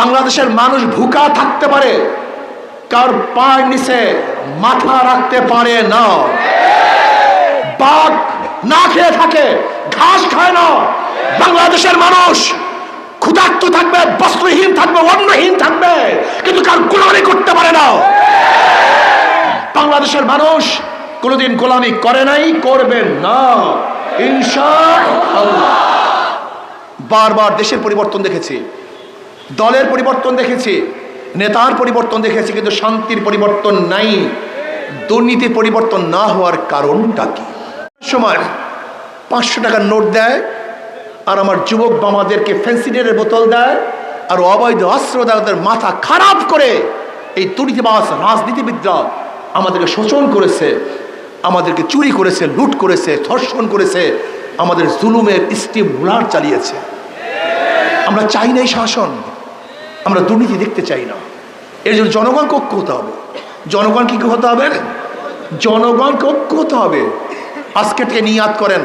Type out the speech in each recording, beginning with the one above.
বাংলাদেশের মানুষ ভুকা থাকতে পারে কার পায়ের নিচে মাথা রাখতে পারে না। বাঘ না খেয়ে থাকে, ঘাস খায় না। বাংলাদেশের মানুষ ক্ষুধার্ত থাকবে, বস্ত্রহীন থাকবে, অন্নহীন থাকবে, কিন্তু কার গোলামি করতে পারে না। বাংলাদেশের মানুষ কোনোদিন গোলামি করে নাই করবেন না। ইনশা বারবার দেশের পরিবর্তন দেখেছি। দলের পরিবর্তন দেখেছি, নেতার পরিবর্তন দেখেছি, কিন্তু শান্তির পরিবর্তন নাই। দুর্নীতির পরিবর্তন না হওয়ার কারণটা কি? সময় পাঁচশো টাকার নোট দেয়, আর আমার যুবক বামাদেরকে ফেন্সিডের বোতল দেয়, আর অবৈধ অস্ত্র ওদের মাথা খারাপ করে এই দুর্নীতিবাস রাজনীতিবিদরা আমাদেরকে শোষণ করেছে, আমাদেরকে চুরি করেছে, লুট করেছে, ধর্ষণ করেছে, আমাদের জুলুমের স্টিম রুলার চালিয়েছে। আমরা চাই না এই শাসন। আমরা দুর্নীতি দেখতে চাই না। এর জন্য জনগণকে ঐক্য হতে হবে। জনগণ কি হতে হবে? জনগণকে ঐক্য হতে হবে। আজকে থেকে নিয়াত করেন।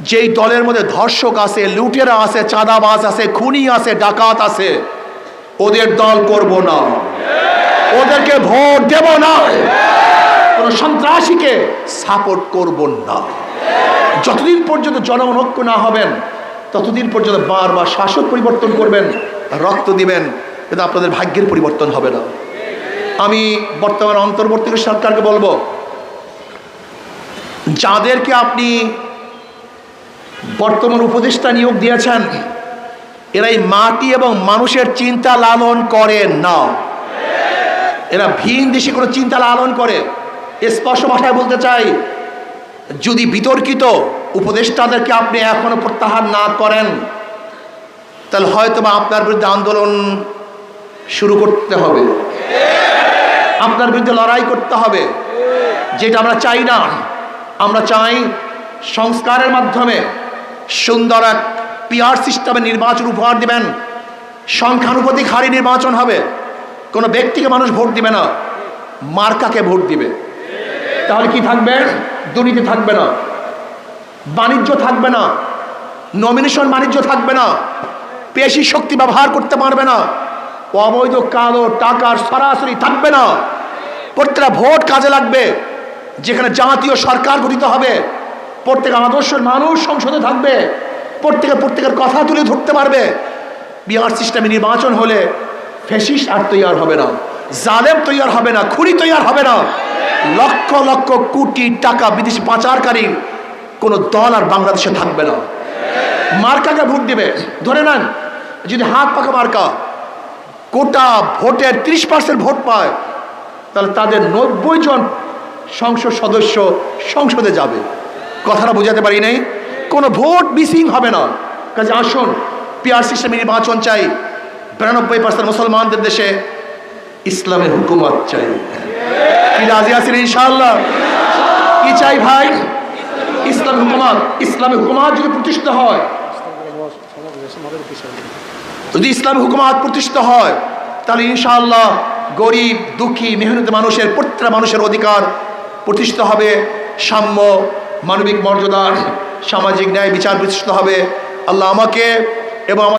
যেই দলের মধ্যে ধর্ষক আছে, লুটেরা আছে, চাঁদাবাজ আছে, খুনি আছে, ডাকাত আছে, ওদের দল করব না। ওদেরকে ভোট দেব না। কোন সন্ত্রাসীকে সাপোর্ট করব না। যতদিন পর্যন্ত জনগণ ঐক্য না হবেন, ততদিন পর্যন্ত বারবার শাসক পরিবর্তন করবেন। রক্ত দিবেন কিন্তু আপনাদের ভাগ্যের পরিবর্তন হবে না। আমি বর্তমান অন্তর্বর্তী সরকারকে বলব, যাদেরকে আপনি বর্তমান উপদেষ্টা নিয়োগ দিয়েছেন এরা এই মাটি এবং মানুষের চিন্তা লালন করে না। এরা ভিন দেশে কোনো চিন্তা লালন করে। স্পষ্ট ভাষায় বলতে চাই, যদি বিতর্কিত উপদেষ্টাদেরকে আপনি এখনও প্রত্যাহার না করেন তাহলে হয়তো বা আপনার বিরুদ্ধে আন্দোলন শুরু করতে হবে। আপনার বিরুদ্ধে লড়াই করতে হবে। যেটা আমরা চাই না, আমরা চাই সংস্কারের মাধ্যমে সুন্দর এক পিআর সিস্টেমে নির্বাচন উপহার দিবেন। সংখ্যানুপাতিক হারে নির্বাচন হবে। কোনো ব্যক্তিকে মানুষ ভোট দিবে না, মার্কাকে ভোট দিবে। তাহলে কি থাকবে? দুর্নীতি থাকবে না। বাণিজ্য থাকবে না। নমিনেশন বাণিজ্য থাকবে না। পেশি শক্তি ব্যবহার করতে পারবে না। অবৈধ কালো টাকার সরাসরি থাকবে না। প্রত্যেকটা ভোট কাজে লাগবে, যেখানে জাতীয় সরকার গঠিত হবে। প্রত্যেক আদর্শের মানুষ সংসদে থাকবে। প্রত্যেকে প্রত্যেকের কথা তুলে ধরতে পারবে। বিহার সিস্টেমে নির্বাচন হলে ফেসিস আর তৈয়ার হবে না, জালেম তৈয়ার হবে না, খুনি তৈয়ার হবে না। লক্ষ লক্ষ কোটি টাকা বিদেশি পাচারকারী কোনো দল আর বাংলাদেশে থাকবে না। মার্কাকে ভোট দিবে। ধরে নেন যদি হাত পাকা মার্কা গোটা ভোটের ত্রিশ পার্সেন্ট ভোট পায়, তাহলে তাদের নব্বই জন সংসদ সদস্য সংসদে যাবে। কথাটা বোঝাতে পারি নাই। কোনো ভোট মিসিং হবে না। কাজে আসুন পিআর সিস্টেমে নির্বাচন চাই। বিরানব্বই পার্সেন্ট মুসলমানদের দেশে ইসলামের হুকুমত চাই। কি রাজি আছেন ইনশাল্লাহ কি চাই ভাই? ইসলাম হুকুমত। ইসলামী হুকুমত যদি প্রতিষ্ঠিত হয় যদি ইসলামী হুকুমাত প্রতিষ্ঠিত হয়, তাহলে ইনশাআল্লাহ গরিব, দুঃখী, মেহনত মানুষের, প্রত্যেকটা মানুষের অধিকার প্রতিষ্ঠিত হবে, সাম্য, মানবিক মর্যাদা, সামাজিক ন্যায় বিচার প্রতিষ্ঠিত হবে। আল্লাহ আমাকে এবং